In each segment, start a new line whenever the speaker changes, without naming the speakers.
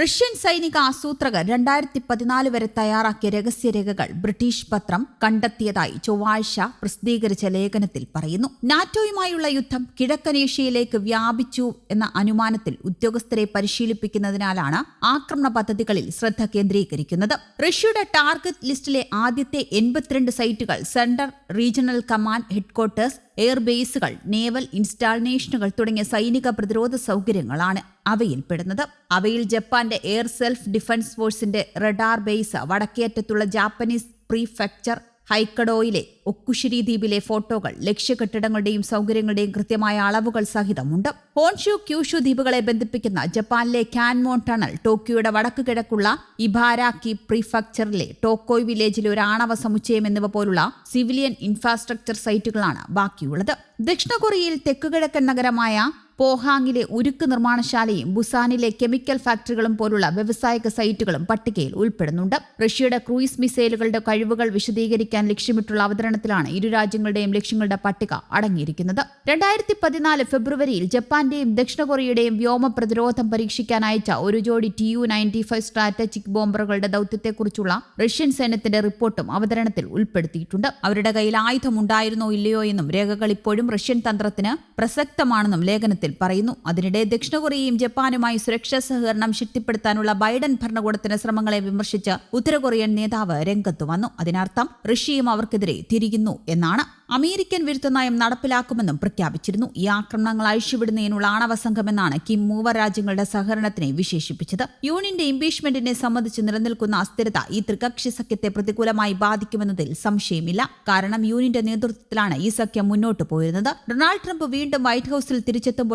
Russian സൈനിക ആസൂത്രകർ രണ്ടായിരത്തി പതിനാല് വരെ തയ്യാറാക്കിയ രഹസ്യരേഖകൾ ബ്രിട്ടീഷ് പത്രം കണ്ടെത്തിയതായി ചൊവ്വാഴ്ച പ്രസിദ്ധീകരിച്ച ലേഖനത്തിൽ പറയുന്നു. നാറ്റോയുമായുള്ള യുദ്ധം കിഴക്കനേഷ്യയിലേക്ക് വ്യാപിച്ചു എന്ന അനുമാനത്തിൽ ഉദ്യോഗസ്ഥരെ പരിശീലിപ്പിക്കുന്നതിനാലാണ് ആക്രമണ പദ്ധതികളിൽ ശ്രദ്ധ കേന്ദ്രീകരിക്കുന്നത്. റഷ്യയുടെ ടാർഗറ്റ് ലിസ്റ്റിലെ ആദ്യത്തെ എൺപത്തിരണ്ട് സൈറ്റുകൾ സെൻട്രൽ റീജിയണൽ കമാൻഡ് ഹെഡ്ക്വാർട്ടേഴ്സ് എയർബേസുകൾ നേവൽ ഇൻസ്റ്റാളേഷനുകൾ തുടങ്ങിയ സൈനിക പ്രതിരോധ സൗകര്യങ്ങളാണ് അവയിൽപ്പെടുന്നത്. അവയിൽ ജപ്പാന്റെ എയർ സെൽഫ് ഡിഫൻസ് ഫോഴ്സിന്റെ റഡാർ ബേസ് വടക്കേറ്റത്തുള്ള ജാപ്പനീസ് പ്രീഫെക്ചർ ഹൈക്കഡോയിലെ ഒക്കുശിരി ദ്വീപിലെ ഫോട്ടോകൾ ലക്ഷ്യകെട്ടിടങ്ങളുടെയും സൗകര്യങ്ങളുടെയും കൃത്യമായ അളവുകൾ സഹിതമുണ്ട്. ഹോൺഷു ക്യൂഷു ദ്വീപുകളെ ബന്ധിപ്പിക്കുന്ന ജപ്പാനിലെ കാൻമോൺ ടണൽ ടോക്കിയോയുടെ വടക്കു കിഴക്കുള്ള ഇബാരാക്കി പ്രിഫക്ചറിലെ ടോക്കോയ് വില്ലേജിലെ ഒരു ആണവ സമുച്ചയം എന്നിവ പോലുള്ള സിവിലിയൻ ഇൻഫ്രാസ്ട്രക്ചർ സൈറ്റുകളാണ് ബാക്കിയുള്ളത്. ദക്ഷിണ കൊറിയയിൽ തെക്കുകിഴക്കൻ നഗരമായ പോഹാങ്ങിലെ ഉരുക്ക് നിർമ്മാണശാലയും ബുസാനിലെ കെമിക്കൽ ഫാക്ടറികളും പോലുള്ള വ്യവസായിക സൈറ്റുകളും പട്ടികയിൽ ഉൾപ്പെടുന്നുണ്ട്. റഷ്യയുടെ ക്രൂയിസ് മിസൈലുകളുടെ കഴിവുകൾ വിശദീകരിക്കാൻ ലക്ഷ്യമിട്ടുള്ള അവതരണത്തിലാണ് ഇരു രാജ്യങ്ങളുടെയും ലക്ഷ്യങ്ങളുടെ പട്ടിക അടങ്ങിയിരിക്കുന്നത്. രണ്ടായിരത്തി പതിനാല് ഫെബ്രുവരിയിൽ ജപ്പാന്റെയും ദക്ഷിണ കൊറിയയുടെയും വ്യോമ പ്രതിരോധം പരീക്ഷിക്കാൻ അയച്ച ഒരു ജോഡി T U ninety five strategic ബോംബറുകളുടെ ദൌത്യത്തെക്കുറിച്ചുള്ള റഷ്യൻ സൈന്യത്തിന്റെ റിപ്പോർട്ടും അവതരണത്തിൽ ഉൾപ്പെടുത്തിയിട്ടുണ്ട്. അവരുടെ കയ്യിൽ ആയുധമുണ്ടായിരുന്നോ ഇല്ലയോ എന്നും രേഖകൾ ഇപ്പോഴും റഷ്യൻ തന്ത്രത്തിന് പ്രസക്തമാണെന്നും ലേഖനത്തിൽ പറയുന്നു. അതിനിടെ ദക്ഷിണ കൊറിയയും ജപ്പാനുമായി സുരക്ഷാ സഹകരണം ശക്തിപ്പെടുത്താനുള്ള ബൈഡൻ ഭരണകൂടത്തിന്റെ ശ്രമങ്ങളെ വിമർശിച്ച് ഉത്തര കൊറിയൻ നേതാവ് രംഗത്തു വന്നു. അതിനർത്ഥം റഷ്യയും അവർക്കെതിരെ തിരിയുന്നു എന്നാണ്. അമേരിക്കൻ വിരുദ്ധ നയം നടപ്പിലാക്കുമെന്നും പ്രഖ്യാപിച്ചിരുന്നു. ഈ ആക്രമണങ്ങൾ അഴിച്ചുവിടുന്നതിനുള്ള ആണവ സംഘമെന്നാണ് കിം മൂവർ രാജ്യങ്ങളുടെ സഹകരണത്തിനെ വിശേഷിപ്പിച്ചത്. യൂണിയന്റെ ഇംപീച്ച്മെന്റിനെ സംബന്ധിച്ച് നിലനിൽക്കുന്ന അസ്ഥിരത ഈ ത്രികക്ഷി സഖ്യത്തെ പ്രതികൂലമായി ബാധിക്കുമെന്നതിൽ സംശയമില്ല. കാരണം യൂണിയന്റെ നേതൃത്വത്തിലാണ് ഈ സഖ്യം മുന്നോട്ട് പോയിരുന്നത്. ഡൊണാൾഡ് ട്രംപ് വീണ്ടും വൈറ്റ് ഹൌസിൽ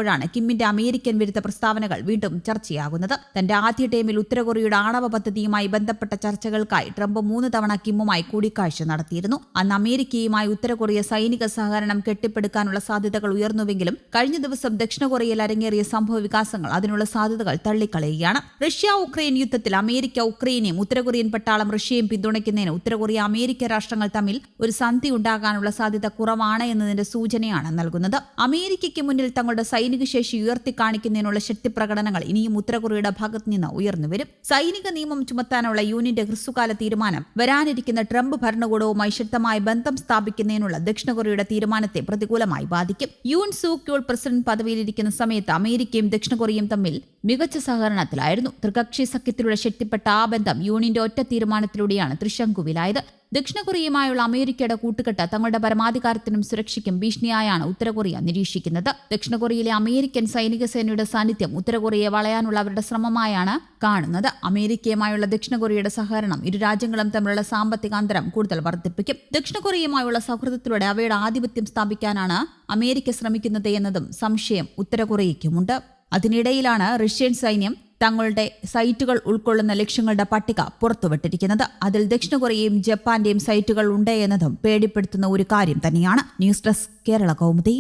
തിരിച്ചെത്തുമ്പോഴാണ് കിമ്മിന്റെ അമേരിക്കൻ വിരുദ്ധ പ്രസ്താവനകൾ വീണ്ടും ചർച്ചയാകുന്നത്. തന്റെ ആദ്യ ടൈമിൽ ഉത്തരകൊറിയയുടെ ആണവ പദ്ധതിയുമായി ബന്ധപ്പെട്ട ചർച്ചകൾക്കായി ട്രംപ് മൂന്ന് തവണ കിമ്മുമായി കൂടിക്കാഴ്ച നടത്തിയിരുന്നു. അന്ന് അമേരിക്കയുമായി ഉത്തരകൊറിയ സൈനിക സഹകരണം കെട്ടിപ്പടുക്കാനുള്ള സാധ്യതകൾ ഉയർന്നുവെങ്കിലും കഴിഞ്ഞ ദിവസം ദക്ഷിണ കൊറിയയിൽ അരങ്ങേറിയ സംഭവ വികാസങ്ങൾ അതിനുള്ള സാധ്യതകൾ തള്ളിക്കളയുകയാണ്. റഷ്യ ഉക്രൈൻ യുദ്ധത്തിൽ അമേരിക്ക ഉക്രൈനെയും ഉത്തരകൊറിയൻ പട്ടാളം റഷ്യയും പിന്തുണയ്ക്കുന്നതിന് ഉത്തരകൊറിയ അമേരിക്ക രാഷ്ട്രങ്ങൾ തമ്മിൽ ഒരു സന്ധി ഉണ്ടാകാനുള്ള സാധ്യത കുറവാണ് എന്നതിന്റെ സൂചനയാണ് നൽകുന്നത്. അമേരിക്കയ്ക്ക് മുന്നിൽ തങ്ങളുടെ സൈനിക ശേഷി ഉയർത്തിക്കാണിക്കുന്നതിനുള്ള ശക്തി പ്രകടനങ്ങൾ ഇനിയും ഉത്തരകൊറിയയുടെ ഭാഗത്ത് നിന്ന് ഉയർന്നുവരും സൈനിക നിയമം ചുമത്താനുള്ള യൂണിന്റെ ഹ്രസ്വകാല തീരുമാനം വരാനിരിക്കുന്ന ട്രംപ് ഭരണകൂടവുമായി ശക്തമായ ബന്ധം സ്ഥാപിക്കുന്നതിനുള്ള ദക്ഷിണ കൊറിയയുടെ തീരുമാനത്തെ പ്രതികൂലമായി ബാധിക്കും. യൂൺ സൂക്യോൾ പ്രസിഡന്റ് പദവിയിലിരിക്കുന്ന സമയത്ത് അമേരിക്കയും ദക്ഷിണ കൊറിയയും തമ്മിൽ മികച്ച സഹകരണത്തിലായിരുന്നു. ത്രികക്ഷി സഖ്യത്തിലൂടെ ശക്തിപ്പെട്ട ആ ബന്ധം യൂണിന്റെ ഒറ്റ തീരുമാനത്തിലൂടെയാണ് ത്രിശങ്കുവിലായത്. ദക്ഷിണ കൊറിയയുമായുള്ള അമേരിക്കയുടെ കൂട്ടുകെട്ട് തങ്ങളുടെ പരമാധികാരത്തിനും സുരക്ഷയ്ക്കും ഭീഷണിയായാണ് ഉത്തര കൊറിയ നിരീക്ഷിക്കുന്നത്. ദക്ഷിണ കൊറിയയിലെ അമേരിക്കൻ സൈനിക സേനയുടെ സാന്നിധ്യം ഉത്തര കൊറിയയെ വളയാനുള്ള അവരുടെ ശ്രമമായാണ് കാണുന്നത്. അമേരിക്കയുമായുള്ള ദക്ഷിണ കൊറിയയുടെ സഹകരണം ഇരു രാജ്യങ്ങളും തമ്മിലുള്ള സാമ്പത്തിക അന്തരം കൂടുതൽ വർദ്ധിപ്പിക്കും. ദക്ഷിണ കൊറിയയുമായുള്ള സൗഹൃദത്തിലൂടെ അവയുടെ ആധിപത്യം സ്ഥാപിക്കാനാണ് അമേരിക്ക ശ്രമിക്കുന്നത് എന്നതും സംശയം ഉത്തര കൊറിയയ്ക്കുമുണ്ട്. അതിനിടയിലാണ് റഷ്യൻ സൈന്യം തങ്ങളുടെ സൈറ്റുകൾ ഉൾക്കൊള്ളുന്ന ലക്ഷ്യങ്ങളുടെ പട്ടിക പുറത്തുവിട്ടിരിക്കുന്നത്. അതിൽ ദക്ഷിണ കൊറിയയും ജപ്പാന്റെയും സൈറ്റുകൾ ഉണ്ട് എന്നതും പേടിപ്പെടുത്തുന്ന ഒരു കാര്യം തന്നെയാണ്. News desk Kerala Kaumudi.